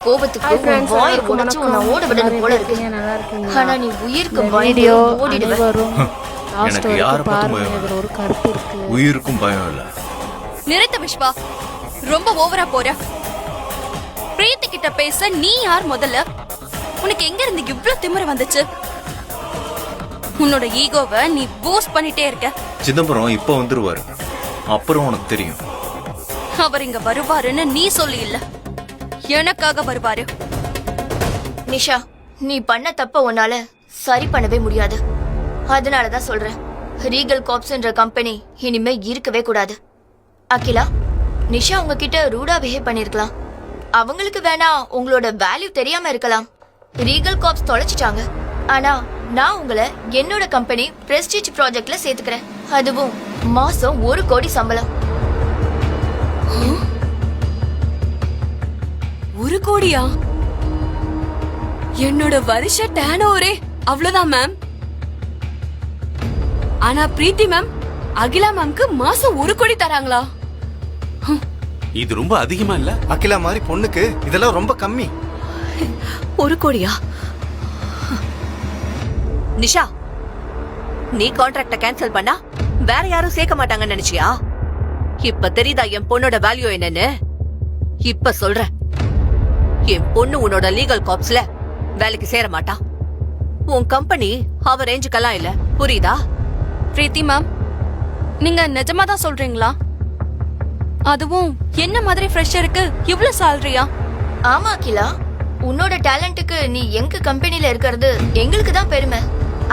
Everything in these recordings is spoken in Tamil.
கோபத்துக்கு Hi உன் friends, வாய் எல்லாருக்கும் உடைச்சு வணக்கம். உன்னை ஓட விடணும் எல்லாரும் போல எப்படி இருக்கு. இருக்கீங்க? நல்லா இருக்கீங்களா? ஆனா நீ உயிருக்கு இந்த பயந்து வீடியோ ஓடிடுவ. அனைவரும் லாஸ்ட் எனக்கு யாரை வரைக்கும் பார்த்தும் பாருங்க பயம்? இதுல ஒரு கருத்து இருக்கு. உயிருக்கும் பயம் இல்ல. நிறுத்த விஸ்வா ரொம்ப ஓவரா போற. பிரீத்தி கிட்ட பேச நீ யார் முதல்ல? உனக்கு எங்க இருந்து இவ்ளோ திமிர வந்துச்சு? உன்னோட ஈகோவை நீ பூஸ்ட் பண்ணிட்டே இருக்க. சிதம்பரம் இப்ப வந்துருவாரு. அப்புறம் உனக்கு தெரியும். அவர் இங்க வருவாருன்னு நீ சொல்லி இல்ல எனக்காக வருவாரு. நிஷா நீ பண்ண தப்ப உன்னால சரி பண்ணவே முடியாது. அதனாலதான் சொல்றேன் ரீகல் காப்ஸ்ன்ற கம்பெனி இனிமே இருக்கவே கூடாது. அகிலா நிஷா உங்ககிட்ட ரூடா பிஹேவ் பண்ணிருக்கலாம். அவங்களுக்கு வேணா உங்களோட வேல்யூ தெரியாம இருக்கலாம். ரீகல் காப்ஸ் தொலைச்சிட்டாங்க. ஆனா நான் உங்களை என்னோட கம்பெனி பிரஸ்டீஜ் ப்ராஜெக்ட்ல சேர்த்துக்கிறேன். அதுவும் மாசம் ஒரு கோடி சம்பளம். ஒரு கோடியா? என்னோட வருஷ டேன் ஓவரே. அவ்வளவுதான் மேம் ஆனா பிரீத்தி மேம் அகிலா மேம்க்கு மாசம் ஒரு கோடி தராங்களா? இது ரொம்ப அதிகமா இல்ல? அகிலா மாதிரி பொண்ணுக்கு இதெல்லாம் ரொம்ப கம்மி. ஒரு கோடியா? நிஷா நீ கான்ட்ராக்ட கேன்சல் பண்ணா வேற யாரும் சேர்க்க மாட்டாங்கன்னு நினைச்சியா? இப்ப தெரியுதா என் பொண்ணோட வேல்யூ என்னன்னு? இப்ப சொல்றேன். என் பொண்ணு உன்னோட லீகல் காப்ஸ்ல வேலைக்கு சேர மாட்டா. உன் கம்பெனி அவ ரேஞ்சுக்கெல்லாம் இல்ல. புரியுதா? பிரீத்தி மேம் நீங்க நிஜமா தான் சொல்றீங்களா? அதுவும் என்ன மாதிரி ஃப்ரெஷருக்கு இவ்ளோ சேலரியா ஆமா அகிலா. உன்னோட டேலண்ட்டுக்கு நீ எங்க கம்பெனில இருக்கிறது எங்களுக்கு தான் பெருமை.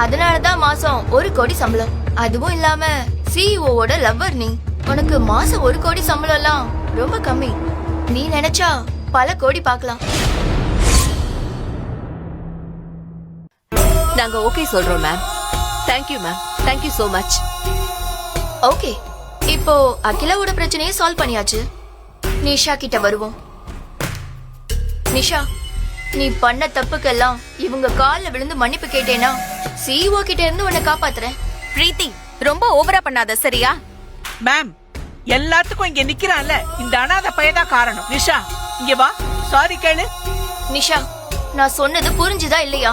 அதனால தான் மாசம் ஒரு கோடி சம்பளம். அதுவும் இல்லாம சிஇஓவோட லவ்வர் நீ. உனக்கு மாசம் ஒரு கோடி சம்பளம் எல்லாம் ரொம்ப கம்மி. நீ நினைச்சா பல கோடி பார்க்கலாம். நாங்க ஓகே சொல்றோம் ma'am thank you ma'am thank you so much okay இப்போ அகிலாவோட பிரச்சனையை சால்வ் பண்ணியாச்சு. நிஷா கிட்ட வருவோம். நிஷா நீ பண்ண தப்புக்கெல்லாம் இவங்க கால்ல விழுந்து மன்னிப்பு கேட்டேனா சிஇஓ கிட்ட இருந்து உன்னை காப்பாத்துறேன். பிரீத்தி ரொம்ப ஓவரா பண்ணாத சரியா? மேம் எல்லாத்துக்கும் இங்க நிக்கிறான்ல. இந்த அனாதை பையதான் காரணம். நிஷா இங்க வா. சாரி கேளு. நிஷா நான் சொன்னது புரிஞ்சுதா இல்லையா?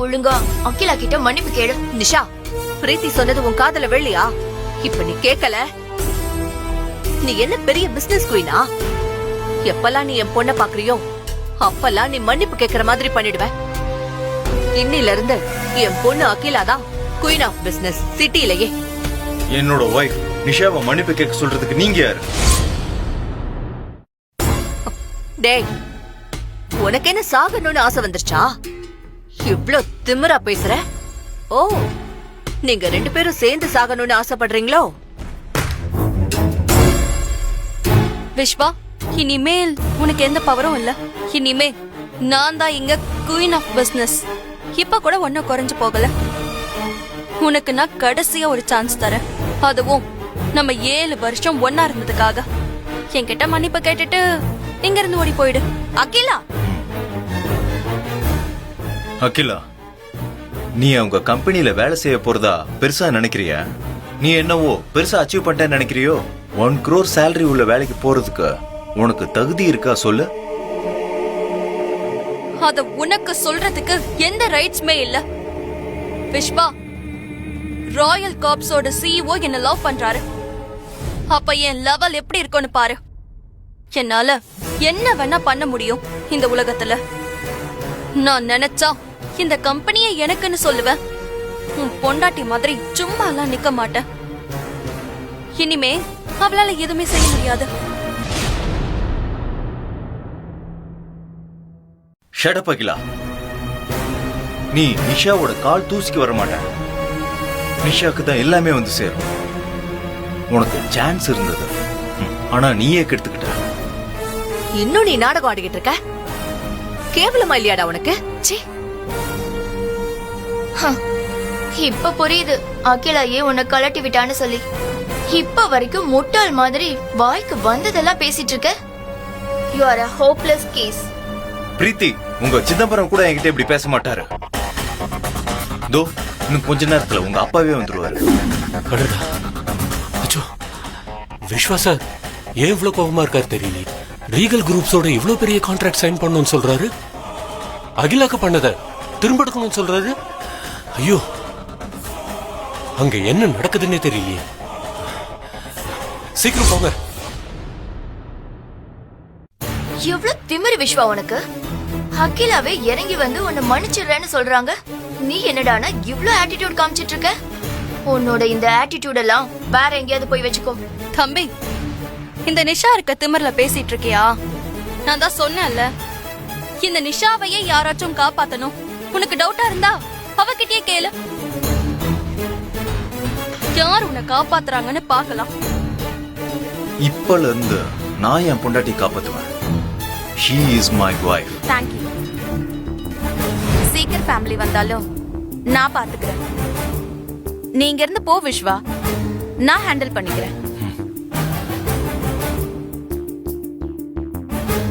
ஒழுங்கா அகிலா கிட்ட மன்னிப்பு கேளு. நிஷா பிரீத்தி சொன்னது உன் காதுல வெள்ளியா? இப்ப நீ கேக்கல? நீ என்ன பெரிய பிசினஸ் குயினா எப்பெல்லாம் நீ என் பொண்ண பாக்குறியோ அப்பெல்லாம் நீ மன்னிப்பு கேக்குற மாதிரி பண்ணிடுவ. இன்னில இருந்து என் பொண்ணு அகிலா தான் குயின் ஆஃப் பிசினஸ் சிட்டிலேயே என்னோட ஒய்ஃப் நிஷாவை மன்னிப்பு கேட்க சொல்றதுக்கு நீங்க யாரு? டேய் உனக்கு என்ன சாகணும்னு ஆசை வந்துருச்சா? இவ்ளோ திமிரா பேசுற? ஓ நீங்க ரெண்டு பேரும் சேர்ந்து சாகணும்னு ஆசைப்படுறீங்களோ? விஷ்வா இனிமேல் உனக்கு எந்த பவரும் இல்ல. இனிமே நான் தான் இங்க குயின் ஆஃப் பிசினஸ் இப்ப கூட ஒன்னும் குறைஞ்சு போகல. உனக்கு நான் கடைசியா ஒரு சான்ஸ் தரேன். அதுவும் நம்ம ஏழு வருஷம் ஒன்னா இருந்ததுக்காக. என்கிட்ட மன்னிப்பு கேட்டுட்டு இங்க இருந்து ஓடி போயிடு. அகிலா! அகிலா நீ அவங்க கம்பெனில வேலை செய்ய போறதா பெருசா நினைக்கிறியா? நீ என்னவோ பெருசா அச்சீவ் பண்ணிட்டேன்னு நினைக்கிறியோ? ஒன் crore salary உள்ள வேலைக்கு போறதுக்கு உனக்கு தகுதி இருக்கா சொல்லு. அத உனக்கு சொல்றதுக்கு எந்த ரைட்ஸ்மே இல்ல. விஸ்வா ராயல் காப்ஸோட சிஇஓ என்ன லவ் பண்றாரு. அப்ப என் லெவல் எப்படி இருக்கும்னு பாரு. என்னால என்ன வேணா பண்ண முடியும் இந்த உலகத்துல. நான் நினைச்சா இந்த கம்பெனிய எனக்குன்னு சொல்லுவேன் உன் பொண்டாட்டி மாதிரி சும்மா எல்லாம் நிக்க மாட்டேன். இனிமே அவளால எதுவுமே செய்ய முடியாது. Shut up Akila. நீ நிஷாவோட கால் தூசிக்கு வர மாட்ட நிஷாக்கு தான் எல்லாமே வந்து சேரும். உனக்கு சான்ஸ் இருந்தது. ஆனா நீயே கெடுத்துக்கிட்ட. இன்னும் நீ நாடகம் ஆடிக்கிட்டு இருக்க? கேவலமா இல்லையாடா உனக்கு? சீ இப்ப புரியுது. அகிலா ஏன் உன்னை கலட்டி விட்டான்னு சொல்லி. இப்ப வரைக்கும் முட்டாள் மாதிரி வாய்க்கு வந்ததெல்லாம் பேசிட்டு இருக்க? You are a hopeless case Preethi உங்க சிதம்பரம் கூட என்கிட்ட இப்படி பேச மாட்டாரு. தோ இன்னும் கொஞ்ச நேரத்துல உங்க அப்பாவே வந்துருவாரு. அடடா அச்சோ விஸ்வா சார் ஏன் இவ்வளவு கோபமா இருக்காரு தெரியல ரீகல் குரூப்ஸோட இவ்வளவு பெரிய கான்ட்ராக்ட் சைன் பண்ணணும்னு சொல்றாரு? அகிலாக்கு பண்ணத திரும்ப எடுக்கணும்னு சொல்றாரு? ஐயோ அங்க என்ன நடக்குதுன்னே தெரியலையே. சீக்கிரம் போங்க. எவ்வளவு திமிரு விஸ்வா உனக்கு? அகிலாவே இறங்கி வந்து உன்னை மன்னிச்சிடுறேன்னு சொல்றாங்க. நீ என்னடானா இவ்ளோ ஆட்டிடியூட் காமிச்சிட்டு இருக்க? உன்னோட இந்த ஆட்டிடியூட் எல்லாம் வேற எங்கேயாவது போய் வச்சுக்கோ. தம்பி இந்த நிஷா இருக்க திமிர்ல பேசிட்டு இருக்கியா? நான் தான் சொன்னேன்ல. இந்த நிஷாவையே யாராச்சும் காப்பாத்தணும். உனக்கு டவுட்டா இருந்தா அவகிட்டயே கேளு. யார் உன்னை காப்பாத்துறாங்கன்னு பார்க்கலாம். இப்பல இருந்து நான் என் பொண்டாட்டி காப்பாத்துவேன். She is my wife thank you சீக்கிரம் ஃபேமிலி வந்தாலும் நான் பாத்துக்கிறேன் நீங்க இருந்து போ விஸ்வா நான் ஹேண்டில் பண்ணிக்கிறேன்.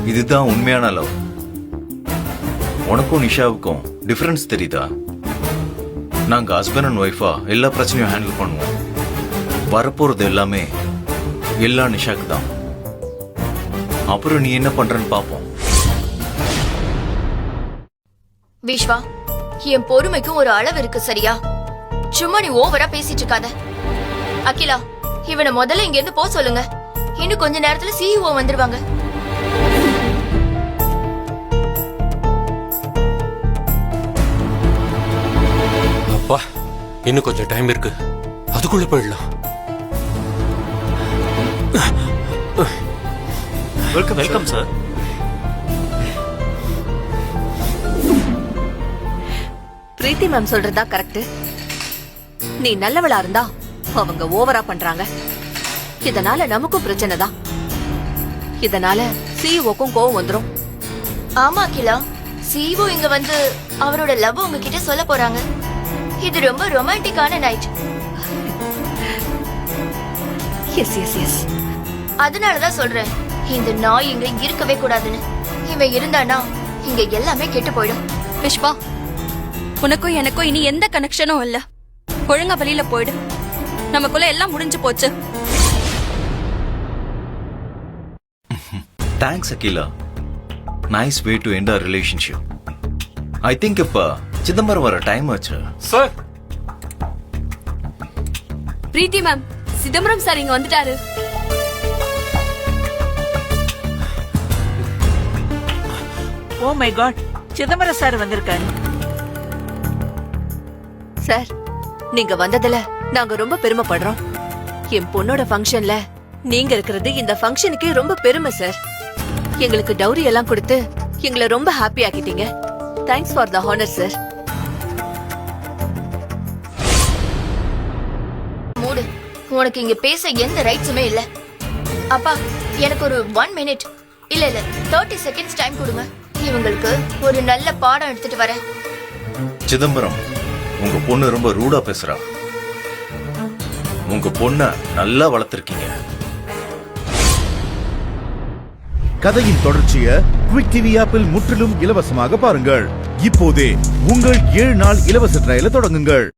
இதுதான் உண்மையான லவ் உனக்கும் நிஷாவுக்கும் டிஃப்ரென்ஸ் தெரியுதா? நாங்கள் ஹஸ்பண்ட் அண்ட் ஒய்ஃபா எல்லா பிரச்சனையும் ஹேண்டில் பண்ணுவோம். வரப்போறது எல்லாமே எல்லா நிஷாக்கு தான் அப்புறம் நீ என்ன பண்றன்னு பாப்போம். விஸ்வா என் பொறுமைக்கும் ஒரு அளவு இருக்கு சரியா? சும்மா நீ ஓவரா பேசிட்டு இருக்காத. அகிலா இவனை முதல்ல இங்க இருந்து போக சொல்லுங்க. இன்னும் கொஞ்ச நேரத்துல சிஇஓ வந்துருவாங்க. இன்னும் கொஞ்சம் டைம் இருக்கு. அதுக்குள்ள போயிடலாம். Welcome welcome sir Preethi ma'am சொல்றதா கரெக்ட் நீ நல்லவளா இருந்தா அவங்க ஓவரா பண்றாங்க. இதனால நமக்கும் பிரச்சனை தான். இதனால சிஇஓக்கும் கோவம் வந்துரும். ஆமா அகிலா. சிஇஓ இங்க வந்து அவரோட லவ் உங்ககிட்ட சொல்ல போறாங்க. இது ரொம்ப ரொமான்டிக்கான நைட். எஸ் எஸ் எஸ் அதனாலதான் சொல்றேன் இந்த நாய் இங்க இருக்கவே கூடாதுன்னு. இவன் இருந்தானா இங்க எல்லாமே கெட்டு போயிடும். விஷ்வா உனக்கும் எனக்கும் இனி எந்த கனெக்ஷனும் இல்ல. ஒழுங்கா வெளியில போயிடு. நமக்குள்ள எல்லாம் முடிஞ்சு போச்சு. Thanks Akila nice way to end our relationship I think இப்ப சிதம்பரம் வர டைம் ஆச்சு. Sir Preethi ma'am Chidambaram sir இங்க வந்துட்டாரு. Oh my God Chidambaram sir வந்திருக்காரு. சார் நீங்க வந்ததுல நாங்க ரொம்ப பெருமைப்படுறோம். என் பொண்ணோட ஃபங்க்ஷன்ல நீங்க இருக்கிறது இந்த ஃபங்க்ஷனுக்கே ரொம்ப பெருமை சார் எங்களுக்கு டௌரி எல்லாம் கொடுத்து எங்களை ரொம்ப happy ஆக்கிட்டீங்க. Thanks for the honour sir உனக்கு இங்க பேச எந்த ரைட்ஸுமே இல்ல. அப்பா எனக்கு ஒரு ஒன் மினிட் இல்ல இல்ல தேர்ட்டி செகண்ட்ஸ் டைம் கொடுங்க. இவங்களுக்கு ஒரு நல்ல பாடம் எடுத்துட்டு வரேன். சிதம்பரம் உங்க பொண்ணு ரொம்ப ரூடா பேசுறா. உங்க பொண்ண நல்லா வளர்த்திருக்கீங்க. கதையின் தொடர்ச்சியை குவிக் டிவி ஆப்பில் முற்றிலும் இலவசமாக பாருங்கள். இப்போதே உங்கள் ஏழு நாள் இலவச ட்ரையலை தொடங்குங்கள்.